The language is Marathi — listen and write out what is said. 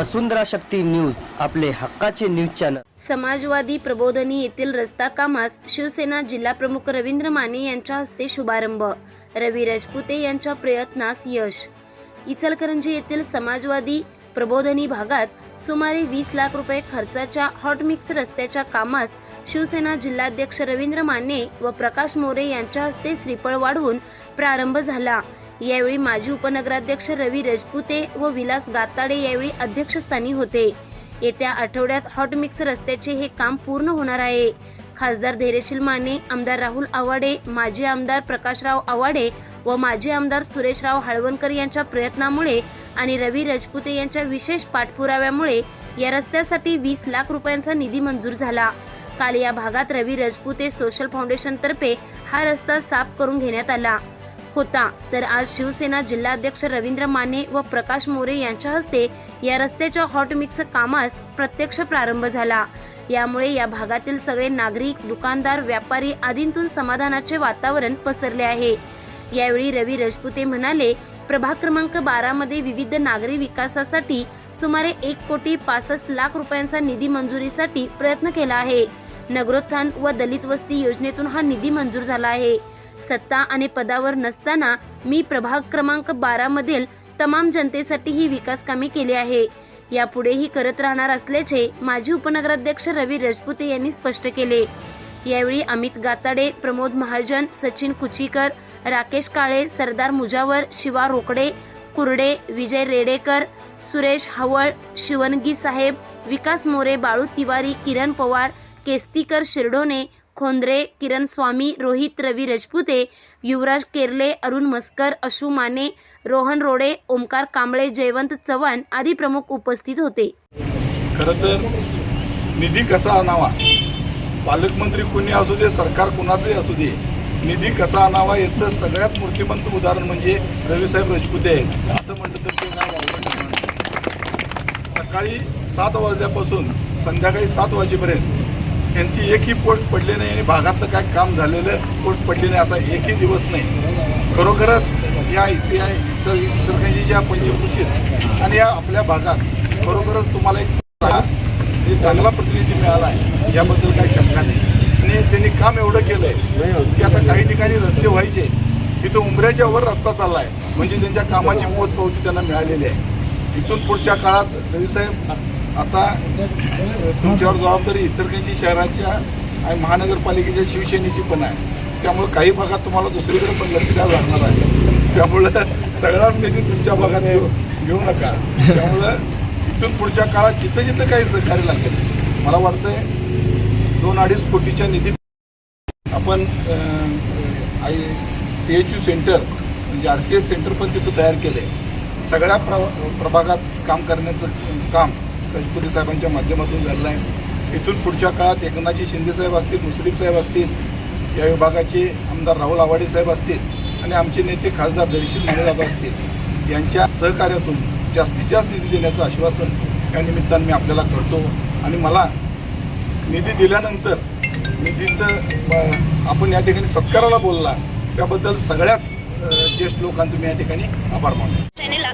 वसुंधरा शक्ती न्यूज आपले हक्काचे न्यूज चॅनल. समाजवादी प्रबोधनी येथील रस्ता कामास शिवसेना जिल्हा प्रमुख रवींद्र माने यांच्या हस्ते शुभारंभ. रवी राजपुते यांच्या प्रयत्नास यश. इचलकरंजी येथील समाजवादी प्रबोधनी भागात सुमारे वीस लाख रुपये खर्चाच्या हॉट मिक्स रस्त्याच्या कामास शिवसेना जिल्हाध्यक्ष रवींद्र माने व प्रकाश मोरे यांच्या हस्ते श्रीफळ वाढवून प्रारंभ झाला. यावेळी माजी उपनगराध्यक्ष रवी रजपुते व विलास गाताडे यावेळी अध्यक्षस्थानी होते. येत्या आठवड्यात हॉट मिक्स रस्त्याचे हे काम पूर्ण होणार आहे. खासदार धैर्यशील माने आमदार राहुल आवाडे माजी आमदार प्रकाशराव आवाडे व माजी आमदार सुरेशराव हळवणकर यांच्या प्रयत्नामुळे आणि रवी राजपुते यांच्या विशेष पाठपुराव्यामुळे या रस्त्यासाठी वीस लाख रुपयांचा निधी मंजूर झाला. काल या भागात रवी राजपुते सोशल फाउंडेशनतर्फे हा रस्ता साफ करून घेण्यात आला. होता. तर आज शिवसेना जिल्हाध्यक्ष रवींद्र माने व प्रकाश मोरे यांच्या हस्ते या रस्त्याच्या हॉट मिक्स कामास प्रत्यक्ष प्रारंभ झाला. यामुळे या भागातील सगळे नागरिक दुकानदार व्यापारी आदींतून समाधानाचे वातावरण पसरले आहे. यावेळी रवी रजपुते म्हणाले प्रभाग क्रमांक बारा मध्ये विविध नागरी विकासासाठी सुमारे एक कोटी पासष्ट लाख रुपयांचा निधी मंजुरीसाठी प्रयत्न केला आहे. नगरोत्थान व दलित वस्ती योजनेतून हा निधी मंजूर झाला आहे. सत्ता आणि पदावर नसताना मी प्रभाग क्रमांक बारा मधील तमाम जनतेसाठी ही विकास कामे केली आहे. यापुढेही करत राहणार असल्याचे माजी उपनगराध्यक्ष रवी राजपुते यांनी स्पष्ट केले. यावेळी अमित गाताडे प्रमोद महाजन सचिन कुचीकर राकेश काळे सरदार मुजावर शिवा रोकडे कुर्डे विजय रेडेकर सुरेश हवळ शिवनगी साहेब विकास मोरे बाळू तिवारी किरण पवार केस्तीकर शिरडोने खोंद्रे किरण स्वामी रोहित रवी रजपुते युवराज केरले अरुण मस्कर अशू माने रोहन रोडे ओमकार कांबळे जयवंत चव्हाण आदी प्रमुख उपस्थित होते. खरं तर निधी कसा आणावा? पालकमंत्री कुणी असू दे सरकार कुणाचंही असू दे निधी कसा आणावा याचं सगळ्यात मूर्तिमंत उदाहरण म्हणजे रवीसाहेब राजपुते आहेत. असं म्हटलं तर ते नाव सकाळी सात वाजल्यापासून संध्याकाळी सात वाजेपर्यंत यांची एकही पोस्ट पडली नाही आणि भागातलं काय काम झालेलं पोस्ट पडली नाही असा एकही दिवस नाही. खरोखरच या इथे या इतर इचलकरंजीच्या पंचकृषीत आणि या आपल्या भागात खरोखरच तुम्हाला एक चांगला चांगला प्रतिनिधी मिळाला आहे. याबद्दल काही शंका नाही. आणि त्यांनी काम एवढं केलं आहे की आता काही ठिकाणी रस्ते व्हायचे. तिथं उमऱ्याच्या वर रस्ता चालला आहे म्हणजे त्यांच्या कामाची पोचपावती त्यांना मिळालेली आहे. इथून पुढच्या काळात रवीसाहेब आता तुमच्यावर जबाबदारी इचलकरंजी शहराच्या आणि महानगरपालिकेच्या शिवसेनेची पण आहे. त्यामुळे काही भागात तुम्हाला दुसरीकडे पण लक्ष द्यावं लागणार आहे. त्यामुळं सगळाच निधी तुमच्या भागात घेऊ घेऊ नका. त्यामुळं इथून पुढच्या काळात जिथं जिथं काही सहकार्य लागेल मला वाटतंय दोन अडीच कोटीच्या निधी आपण I C H U centre म्हणजे आर सी एस सेंटर पण तिथं तयार केलं आहे सगळ्या प्र प्रभागात काम करण्याचं काम राजपुते साहेबांच्या माध्यमातून झालेलं आहे. इथून पुढच्या काळात एकनाथजी शिंदेसाहेब असतील मुश्रीफ साहेब असतील या विभागाचे आमदार राहुल आवाडे साहेब असतील आणि आमचे नेते खासदार दर्शील मानेदादा असतील यांच्या सहकार्यातून जास्तीत जास्त निधी देण्याचं आश्वासन या निमित्तानं मी आपल्याला करतो. आणि मला निधी दिल्यानंतर निधीचं आपण या ठिकाणी सत्काराला बोलला त्याबद्दल सगळ्याच ज्येष्ठ लोकांचं मी या ठिकाणी आभार मानतो.